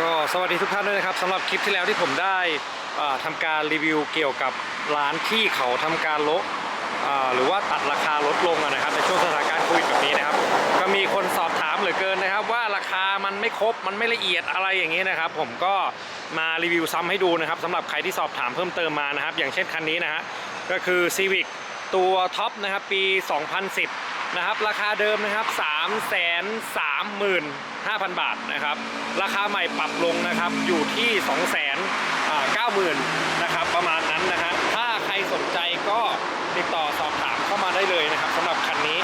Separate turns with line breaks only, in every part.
ก็สวัสดีทุกท่านด้วยนะครับสำหรับคลิปที่แล้วที่ผมได้ทำาการรีวิวเกี่ยวกับร้านที่เขาทำการลดหรือว่าตัดราคาลดลงนะครับในช่วงสถานการณ์โควิดแบบนี้นะครับ ก็มีคนสอบถามเหลือเกินนะครับ ว่าราคามันไม่ครบมันไม่ละเอียดอะไรอย่างนี้นะครับ ผมก็มารีวิวซ้ำให้ดูนะครับสำหรับใครที่สอบถามเพิ่มเติมมานะครับ อย่างเช่นคันนี้นะฮะก็คือ Civic ตัวท็อปนะครับปี 2010 นะครับราคาเดิมนะครับ3 3 5 0 0 0 บาทนะครับ ราคาใหม่ปรับลงนะครับอยู่ที่ 2 9 0 0 0 0นะครับ ประมาณนั้นนะฮะถ้าใครสนใจก็ติดต่อสอบถามเข้ามาได้เลยนะครับสำหรับคันนี้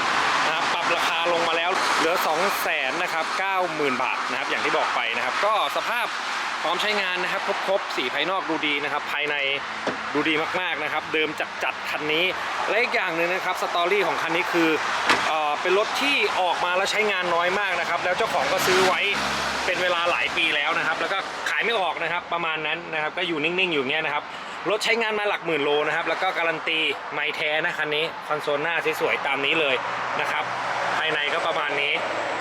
นะครับปรับราคาลงมาแล้วเหลือ 2 0 0 0 0 0นะครับ90,000 บาทนะครับอย่างที่บอกไปนะครับ ก็สภาพ พร้อมใช้งานนะครับ ครบๆสีภายนอกดูดีนะครับ ภายในดูดีมากๆนะครับ เดิมจัดๆคันนี้ และอีกอย่างหนึ่งนะครับสตอรี่ของคันนี้คือเออเป็นรถที่ออกมาแล้วใช้งานน้อยมากนะครับ แล้วเจ้าของก็ซื้อไว้เป็นเวลาหลายปีแล้วนะครับ แล้วก็ขายไม่ออกนะครับ ประมาณนั้นนะครับ ก็อยู่นิ่งๆอยู่เงี้ยนะครับรถใช้งานมาหลักหมื่นโลนะครับ แล้วก็การันตีไม่แท้นะคันนี้คอนโซลหน้าสวยๆตามนี้เลยนะครับ ภายในก็ประมาณนี้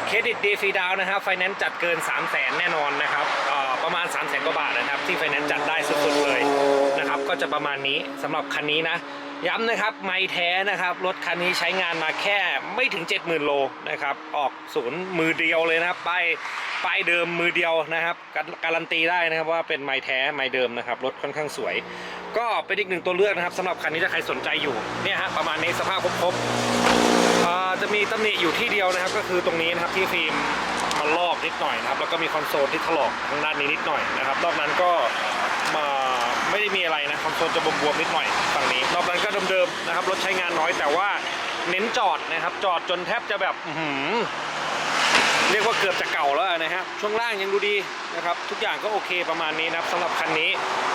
เครดิตดีฟรีดาวนะครับไฟแนนซ์จัดเกิน 3 0 0แสนแน่นอนนะครับเอ่อ ประมาณ3 0 0แสนกว่าบาทนะครับ ที่ไฟแนนซ์จัดได้สุดๆเลยนะครับ ก็จะประมาณนี้สำหรับคันนี้นะ ย้ำนะครับไม่แท้นะครับรถคันนี้ใช้งานมาแค่ไม่ถึง 70,000 โลนะครับ ออกศูนย์มือเดียวเลยนะครับป้ายป้ายเดิมมือเดียวนะครับ การันตีได้นะครับว่าเป็นไม้แท้ไม้เดิมนะครับรถค่อนข้างสวย ก็เป็นอีกหนึ่งตัวเลือกนะครับสำหรับคันนี้ถ้าใครสนใจอยู่เนี่ยฮะประมาณนี้สภาพครบๆจะมีตำหนิอยู่ที่เดียวนะครับ ก็คือตรงนี้นะครับที่ฟิล์ม มันลอกนิดหน่อยนะครับ แล้วก็มีคอนโซลที่ถลอกทางด้านนี้นิดหน่อยนะครับ นอกนั้นก็มาไม่ได้มีอะไรนะคอนโซลจะบวมๆนิดหน่อยฝั่งนี้ นอกนั้นก็เดิมๆนะครับรถใช้งานน้อยแต่ว่าเน้นจอดนะครับ จอดจนแทบจะแบบ เรียกว่าเกือบจะเก่าแล้วนะฮะช่วงล่างยังดูดีนะครับ ทุกอย่างก็โอเคประมาณนี้นะครับสำหรับคันนี้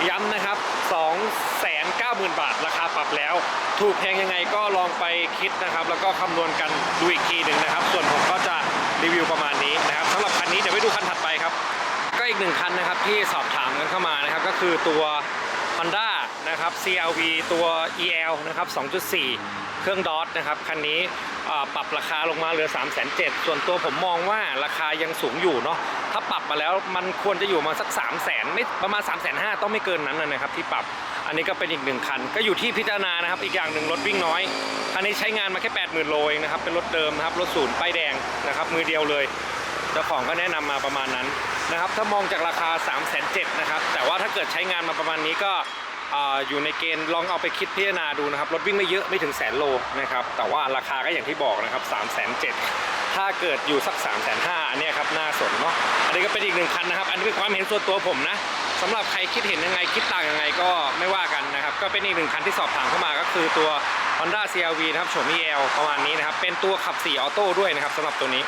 ย้ำนะครับ 290,000 บาทราคาปรับแล้ว ถูกแพงยังไงก็ลองไปคิดนะครับ แล้วก็คำนวณกันดูอีกทีหนึ่งนะครับ ส่วนผมก็จะรีวิวประมาณนี้นะครับสำหรับคันนี้เดี๋ยวไปดูคันถัดไปครับ ก็อีกหนึ่งคันนะครับที่สอบถามกันเข้ามานะครับ ก็คือตัว Honda นะครับ CRV ตัว EL นะครับ 2.4 เครื่องดอทนะครับคันนี้ปรับราคาลงมาเหลือ 3 7 0 0 0ส่วนตัวผมมองว่าราคายังสูงอยู่เนาะถ้าปรับมาแล้วมันควรจะอยู่มาสัก 3 0 0 0 0 0ไม่ประมาณ 3 5 0 0 0ต้องไม่เกินนั้นนะครับที่ปรับอันนี้ก็เป็นอีกหนึ่งคัน ก็อยู่ที่พิจารณานะครับ อีกอย่างหนึ่งรถวิ่งน้อย คันนี้ใช้งานมาแค่ 80,000 โลเองนะครับ เป็นรถเดิมนะครับ รถศูนย์ป้ายแดงนะครับ มือเดียวเลย เจ้าของก็แนะนำมาประมาณนั้นนะครับ ถ้ามองจากราคา 3 7 0 0 0นะครับ แต่ว่าถ้าเกิดใช้งานมาประมาณนี้ก็ อยู่ในเกณฑ์ลองเอาไปคิดพิจารณาดูนะครับรถวิ่งไม่เยอะไม่ถึงแสนโลนะครับแต่ว่าราคาก็อย่างที่บอกนะครับ3 7 0 0 0ถ้าเกิดอยู่สัก3 5 0 0 0อันนี้ครับน่าสนเนาะอันนี้ก็เป็นอีกหนึ่งคันนะครับ อันนี้เป็นความเห็นส่วนตัวผมนะสำหรับใครคิดเห็นยังไงคิดต่างยังไงก็ไม่ว่ากันนะครับก็เป็นอีกหนึ่งคันที่สอบถามเข้ามาก็คือตัว Honda CRV นะครับโฉม EL ประมาณนี้นะครับเป็นตัวขับ4ออโต้ด้วยนะครับสำหรับตัวนี้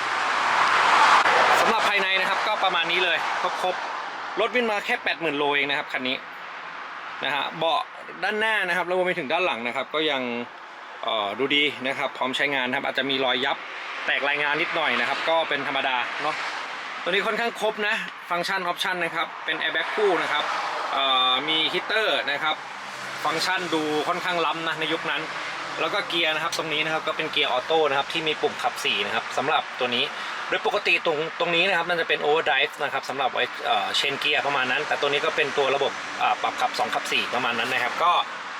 สำหรับภายในนะครับก็ประมาณนี้เลยครบๆรถวิ่งมาแค่ 80,000โลเองนะครับคันนี้ นะฮะเบาะด้านหน้านะครับแล้วรวมไปถึงด้านหลังนะครับ ก็ยังดูดีนะครับ พร้อมใช้งานครับอาจจะมีรอยยับแตกรายงานนิดหน่อยนะครับ ก็เป็นธรรมดาเนาะตัวนี้ค่อนข้างครบนะ ฟังก์ชันออปชันนะครับ เป็นแอร์แบ็กคู่นะครับมีฮีเตอร์นะครับ ฟังก์ชันดูค่อนข้างล้ำนะในยุคนั้น แล้วก็เกียร์นะครับตรงนี้นะครับก็เป็นเกียร์ออโต้นะครับที่มีปุ่มขับ4นะครับสำหรับตัวนี้โดยปกติตรงตรงนี้นะครับมันจะเป็นโอเวอร์ไดฟ์นะครับสำหรับไว้เชนเกียร์ประมาณนั้น แต่ตัวนี้ก็เป็นตัวระบบปรับขับ 2 ขับ 4 ประมาณนั้นนะครับ ก็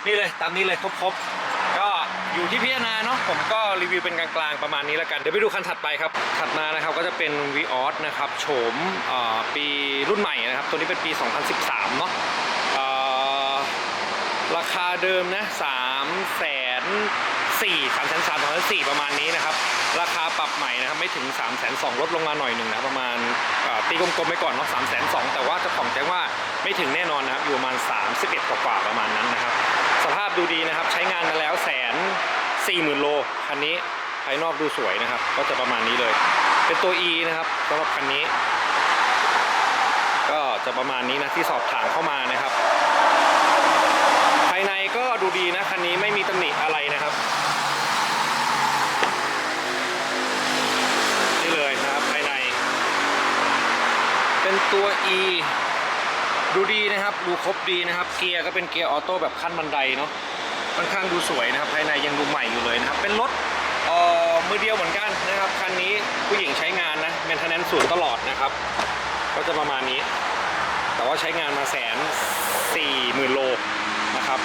นี่เลยตามนี้เลยครบๆก็อยู่ที่พิจารณาเนาะผมก็รีวิวเป็นกลางๆประมาณนี้แล้วกัน เดี๋ยวไปดูคันถัดไปครับ ถัดมานะครับก็จะเป็น v ีออสนะครับโฉมปีรุ่นใหม่นะครับ ตัวนี้เป็นปี 2013 เนาะราคาเดิมนะสามแส นสี่สามแสนสามสองแสนสี่ประมาณนี้นะครับ ราคาปรับใหม่นะครับ ไม่ถึง3ามแสนสองลดลงมาหน่อยหนึ่งนะประมาณตีกลมๆไปก่อนเนาะสามแสนสองแต่ว่าจ้าของแจ้งว่าไม่ถึงแน่นอนนะครับ อยู่ประมาณ31กว่าประมาณนั้นนะครับ สภาพดูดีนะครับ ใช้งานมาแล้วแสนสี่หมื่นโลคันนี้ภายนอกดูสวยนะครับ ก็จะประมาณนี้เลย เป็นตัว E นะครับสำหรับคันนี้ ก็จะประมาณนี้นะที่สอบถามเข้ามานะครับ ภายในก็ดูดีนะคันนี้ไม่มีตำหนิอะไรนะครับ นี่เลยนะครับภายใน เป็น ตัว E ดูดีนะครับ ดูครบดีนะครับ เกียร์ก็เป็นเกียร์ออโต้แบบขั้นบันไดเนาะค่อนข้างดูสวยนะครับ ภายในยังดูใหม่อยู่เลยนะครับ เป็นรถเอ่อมือเดียวเหมือนกันนะครับ คันนี้ผู้หญิงใช้งานนะเมนเทนแนนซ์สูงตลอดนะครับ ก็จะประมาณนี้ แต่ว่าใช้งานมาแสนสี่หมื่นโลนะครับ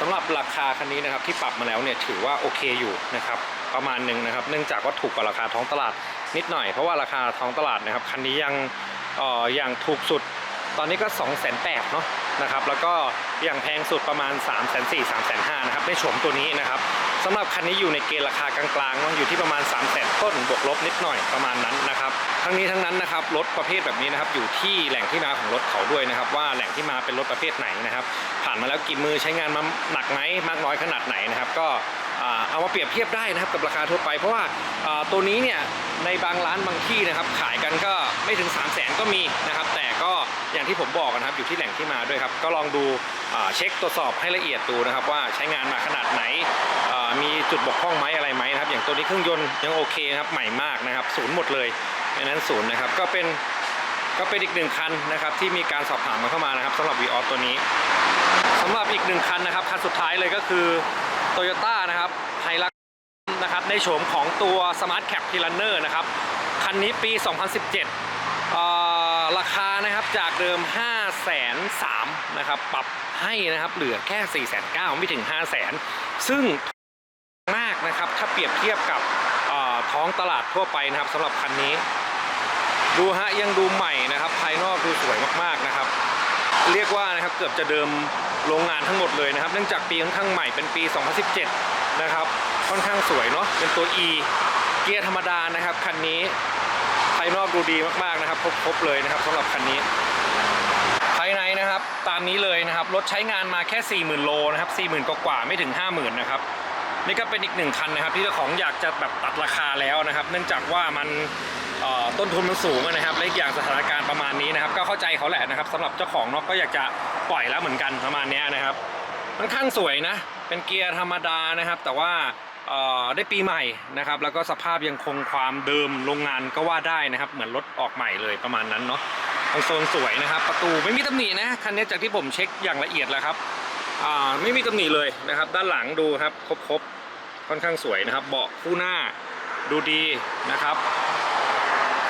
สำหรับราคาคันนี้นะครับที่ปรับมาแล้วเนี่ยถือว่าโอเคอยู่นะครับประมาณหนึ่งนะครับ เนื่องจากว่าถูกกว่าราคาท้องตลาดนิดหน่อยเพราะว่าราคาท้องตลาดนะครับคันนี้ยัง อออย่างถูกสุดตอนนี้ก็ 2 8 0 0 0เนาะนะครับ แล้วก็อย่างแพงสุดประมาณ 3 4 0 0 0 3 5 0 0นะครับในโฉมตัวนี้นะครับสำหรับคันนี้อยู่ในเกณฑ์ราคากลางๆเนาะอยู่ที่ประมาณ3 0 0 0 0 0ต้นบวกลบนิดหน่อยประมาณนั้นนะครับทั้งนี้ทั้งนั้นนะครับรถประเภทแบบนี้นะครับอยู่ที่แหล่งที่มาของรถเขาด้วยนะครับ ว่าแหล่งที่มาเป็นรถประเภทไหนนะครับ ผ่านมาแล้วกี่มือใช้งานมาหนักไหมมากน้อยขนาดไหนนะครับ ก็ เอามาเปรียบเทียบได้นะครับกับราคาทั่วไป เพราะว่าตัวนี้เนี่ยในบางร้านบางที่นะครับขายกันก็ไม่ถึง 3 0 0 0 0 0ก็มีนะครับ แต่ก็อย่างที่ผมบอกนะครับอยู่ที่แหล่งที่มาด้วยครับ ก็ลองดูเช็คตรวจสอบให้ละเอียดดูนะครับ ว่าใช้งานมาขนาดไหนมีจุดบกพร่องไหมอะไรไหมนะครับ อย่างตัวนี้เครื่องยนต์ยังโอเคนะครับใหม่มากนะครับศูนย์หมดเลยดังนั้นศูนย์นะครับก็เป็นก็เป็นอีกหนึ่งคันนะครับที่มีการสอบถามมาเข้ามานะครับสำหรับ v ีออตัวนี้สำหรับอีกหนึ่งคันนะครับคันสุดท้ายเลยก็คือ Toyota นะครับไฮรักนะครับในโฉมของตัว Smart Cap p i l a n n e r นะครับ คันนี้ปี 2017 ราคานะครับจากเดิม 5 3 0 0 0นะครับ ปรับให้นะครับเหลือแค่ 4 9 0 0 0ไม่ถึง5 0 0 0 0 0ซึ่งมากนะครับ ถ้าเปรียบเทียบกับท้องตลาดทั่วไปนะครับสำหรับคันนี้ ดูฮะยังดูใหม่นะครับ ภายนอกดูสวยมากๆนะครับ เรียกว่านะครับเกือบจะเดิม โรงงานทั้งหมดเลยนะครับ เนื่องจากปีค่อนข้างใหม่เป็นปี 2017 นะครับ ค่อนข้างสวยเนาะ เป็นตัว E เกียร์ธรรมดานะครับคันนี้ภายนอกดูดีมากๆนะครับครบๆเลยนะครับสำหรับคันนี้ภายในนะครับตามนี้เลยนะครับรถใช้งานมาแค่ 40,000 โลนะครับ 40,000 กว่าๆไม่ถึง 50,000 นะครับนี่ก็เป็นอีกหนึ่งคันนะครับที่เจ้าของอยากจะแบบตัดราคาแล้วนะครับ เนื่องจากว่ามัน ต้นทุนมันสูงนะครับและอีกอย่างสถานการณ์ประมาณนี้นะครับ ก็เข้าใจเขาแหละนะครับสำหรับเจ้าของเนาะก็อยากจะปล่อยแล้วเหมือนกันประมาณนี้นะครับค่อนข้างสวยนะ เป็นเกียร์ธรรมดานะครับ แต่ว่าได้ปีใหม่นะครับ แล้วก็สภาพยังคงความเดิมโรงงานก็ว่าได้นะครับ เหมือนรถออกใหม่เลยประมาณนั้นเนาะคอนโซลสวยนะครับ ประตูไม่มีตำหนินะคันนี้จากที่ผมเช็คอย่างละเอียดแล้วครับไม่มีตำหนิเลยนะครับ ด้านหลังดูครับครบๆค่อนข้างสวยนะครับ เบาะคู่หน้าดูดีนะครับ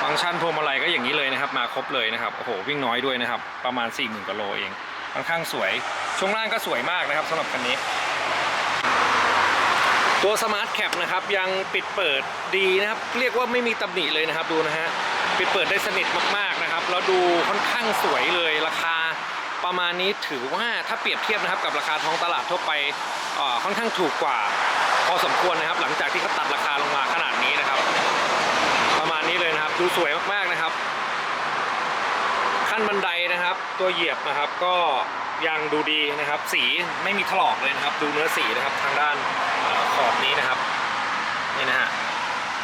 ฟังก์ชันพวงมาลัยก็อย่างนี้เลยนะครับ มาครบเลยนะครับโอ้โหวิ่งน้อยด้วยนะครับ ประมาณ 4 0,000กว่าโลเองค่อนข้างสวย ช่วงล่างก็สวยมากนะครับสำหรับคันนี้ ตัวสมาร์ทแคปนะครับยังปิดเปิดดีนะครับ เรียกว่าไม่มีตำหนิเลยนะครับดูนะฮะปิดเปิดได้สนิทมากๆนะครับแล้วดูค่อนข้างสวยเลยราคาประมาณนี้ถือว่าถ้าเปรียบเทียบนะครับกับราคาท้องตลาดทั่วไปค่อนข้างถูกกว่า พอสมควรนะครับ หลังจากที่เขาตัดราคาลงมาขนาดนี้นะครับ ประมาณนี้เลยนะครับ ดูสวยมากๆนะครับ ขั้นบันไดนะครับ ตัวเหยียบนะครับก็ยังดูดีนะครับ สีไม่มีถลอกเลยนะครับ ดูเนื้อสีนะครับทางด้านขอบนี้นะครับนี่นะฮะ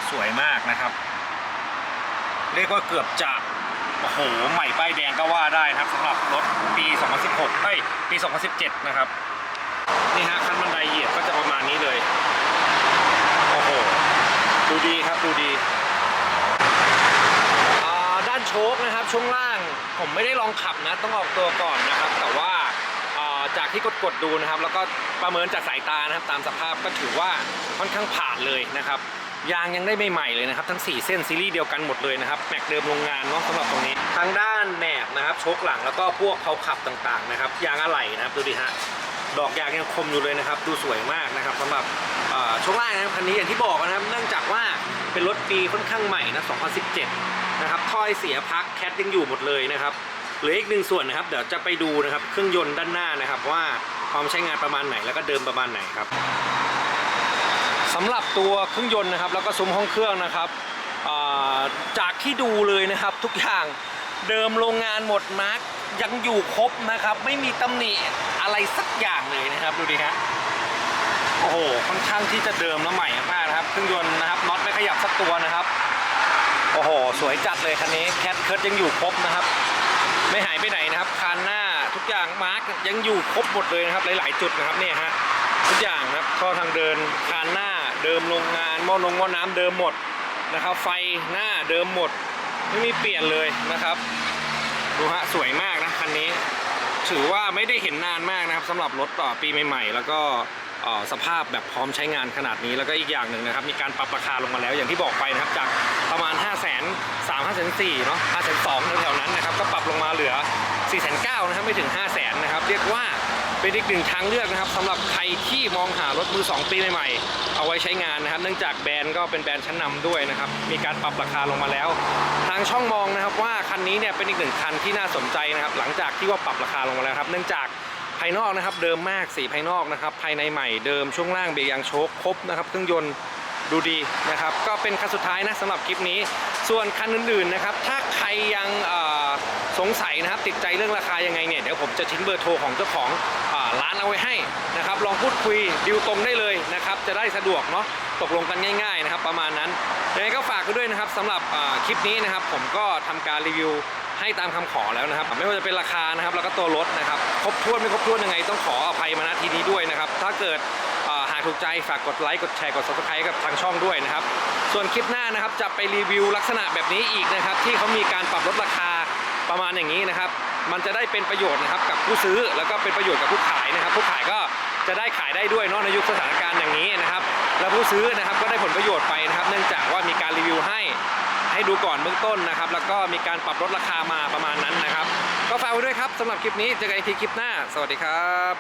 สวยมากนะครับ เรียกว่าเกือบจะโอ้โหใหม่ป้ายแดงก็ว่าได้นะครับสำหรับรถปี 2016เอ้ยปี 2017 นะครับ นี่ฮะขั้นบันไดเหยียบก็จะประมาณนี้เลย โอ้โห ดูดีครับดูดีอ่าด้านโชคนะครับช่วงล่างผมไม่ได้ลองขับนะ ต้องออกตัวก่อนนะครับ แต่ว่าอ่าจากที่กดๆดูนะครับ แล้วก็ประเมินจากสายตานะครับ ตามสภาพก็ถือว่าค่อนข้างผ่านเลยนะครับยางยังได้ใหม่เลยนะครับ ทั้ง 4 เส้นซีรีส์เดียวกันหมดเลยนะครับแม็กเดิมโรงงานเนาะสำหรับตรงนี้ทางด้านแหนบนะครับโชคหลังแล้วก็พวกเขาขับต่างๆนะครับยางอะไหล่นะครับดูดิฮะ ดอกยางยังคมอยู่เลยนะครับ ดูสวยมากนะครับสำหรับช่วงล่างนะครับคันนี้อย่างที่บอกนะครับ เนื่องจากว่าเป็นรถปีค่อนข้างใหม่นะ 2017 นะครับถ้อยเสียพักแคทยังอยู่หมดเลยนะครับเหลืออีกหนึ่งส่วนนะครับ เดี๋ยวจะไปดูนะครับเครื่องยนต์ด้านหน้านะครับว่าความใช้งานประมาณไหนแล้วก็เดิมประมาณไหนครับสำหรับตัวเครื่องยนต์นะครับ แล้วก็ซุ้มห้องเครื่องนะครับจากที่ดูเลยนะครับทุกอย่างเดิมโรงงานหมดมาร์กยังอยู่ครบนะครับ ไม่มีตำหนิ อะไรสักอย่างเลยนะครับดูดิฮะโอ้โหค่อนข้างที่จะเดิมและใหม่มากนะครับเครื่องยนต์นะครับน็อตไม่ขยับสักตัวนะครับโอ้โห สวยจัดเลยคันนี้แคทเคิร์ดยังอยู่ครบนะครับ ไม่หายไปไหนนะครับคานหน้าทุกอย่างมาร์กยังอยู่ครบหมดเลยนะครับ หลาย ๆ จุดนะครับเนี่ยฮะทุกอย่างนะครับท่อทางเดินคานหน้าเดิมโรงงานหม้อนงหม้อน้ำเดิมหมดนะครับ ไฟหน้าเดิมหมด ไม่มีเปลี่ยนเลยนะครับ ดูฮะสวยมากนะคันนี้ ถือว่าไม่ได้เห็นนานมากนะครับสำหรับรถต่อปีใหม่ๆ แล้วก็ สภาพแบบพร้อมใช้งานขนาดนี้แล้วก็อีกอย่างหนึ่งนะครับ มีการปรับราคาลงมาแล้วอย่างที่บอกไปนะครับ จากประมาณ 5 3 0 0 0 0 3 5 0 0 0เนาะ5 2 0 0 0แถวๆนั้นนะครับ ก็ปรับลงมาเหลือ 4 9 0 0 0นะครับไม่ถึง 5 0 0 0 0นะครับ เรียกว่าเป็นอีกหนึ่งทางเลือกนะครับสำหรับใครที่มองหารถมือ 2 ปีใหม่ๆ เอาไว้ใช้งานนะครับ เนื่องจากแบรนด์ก็เป็นแบรนด์ชั้นนำด้วยนะครับ มีการปรับราคาลงมาแล้ว ทางช่องมองนะครับว่าคันนี้เนี่ยเป็นอีกหนึ่งคันที่น่าสนใจนะครับ หลังจากที่ว่าปรับราคาลงมาแล้วครับ เนื่องจาก ภายนอกนะครับ เดิมมากสีภายนอกนะครับ ภายในใหม่เดิมช่วงล่างเบรกยางโชคครบนะครับ เครื่องยนต์ดูดีนะครับ ก็เป็นคันสุดท้ายนะสำหรับคลิปนี้ ส่วนคันอื่นๆนะครับ ถ้าใครยังสงสัยนะครับ ติดใจเรื่องราคายังไงเนี่ยเดี๋ยวผมจะทิ้งเบอร์โทรของเจ้าของร้านเอาไว้ให้นะครับ ลองพูดคุยดิวตรงได้เลยนะครับ จะได้สะดวกเนาะตกลงกันง่าย ๆ นะครับ ประมาณนั้นยังไงก็ฝากกันด้วยนะครับสำหรับคลิปนี้นะครับ ผมก็ทำการรีวิว ให้ตามคำขอแล้วนะครับ ไม่ว่าจะเป็นราคานะครับแล้วก็ตัวรถนะครับครบถ้วนไม่ครบถ้วนยังไงต้องขออภัยมาณที่นี้ด้วยนะครับถ้าเกิดหากถูกใจฝากกดไลค์กดแชร์กด subscribe กับทางช่องด้วยนะครับ ส่วนคลิปหน้านะครับจะไปรีวิวลักษณะแบบนี้อีกนะครับ ที่เขามีการปรับลดราคาประมาณอย่างนี้นะครับ มันจะได้เป็นประโยชน์นะครับกับผู้ซื้อแล้วก็เป็นประโยชน์กับผู้ขายนะครับ ผู้ขายก็ จะได้ขายได้ด้วยเนอะในยุคสถานการณ์อย่างนี้นะครับ แล้วผู้ซื้อนะครับก็ได้ผลประโยชน์ไปนะครับ เนื่องจากว่ามีการรีวิวให้ให้ดูก่อนเบื้องต้นนะครับ แล้วก็มีการปรับลดราคามาประมาณนั้นนะครับ ก็ฝากไว้ด้วยครับสำหรับคลิปนี้เจอกันอีกทีคลิปหน้า สวัสดีครับ